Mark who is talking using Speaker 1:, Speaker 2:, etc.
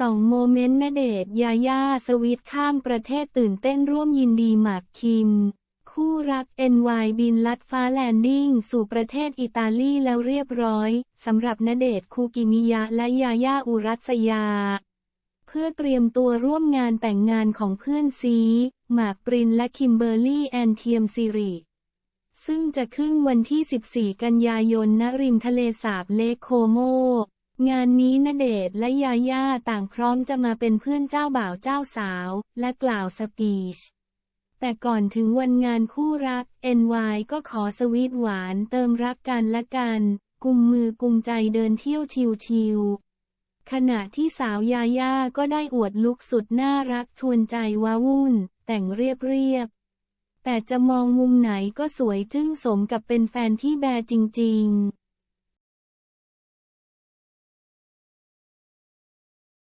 Speaker 1: สองโมเมนต์ณเดชยาย่าสวีทข้ามประเทศตื่นเต้นร่วมยินดีหมากคิม คู่รัก NY บินลัดฟ้าแลนดิ้งสู่ประเทศอิตาลีแล้วเรียบร้อยสำหรับณเดชคูกิมิยะและยาย่าอุรัสยา เพื่อเตรียมตัวร่วมงานแต่งงานของเพื่อนซีหมากปรินและคิมเบอร์รี่แอนเทียมซิริซึ่งจะขึ้นวันที่ 14 กันยายนณริมทะเลสาบเลคโคโม งานนี้ณเดชน์และยาย่าต่างพร้อมจะมาเป็นเพื่อนเจ้าบ่าวเจ้าสาว และกล่าวสปีช แต่ก่อนถึงวันงานคู่รัก NY ก็ขอสวีทหวานเติมรักกันและกัน กุมมือกุมใจเดินเที่ยวชิวๆขณะที่สาวยาย่าก็ได้อวดลุคสุดน่ารักชวนใจว้าวุ่น แต่งเรียบเรียบๆแต่จะมองมุมไหนก็สวยจึ้งสมกับเป็นแฟนพี่แบร์จริง ๆ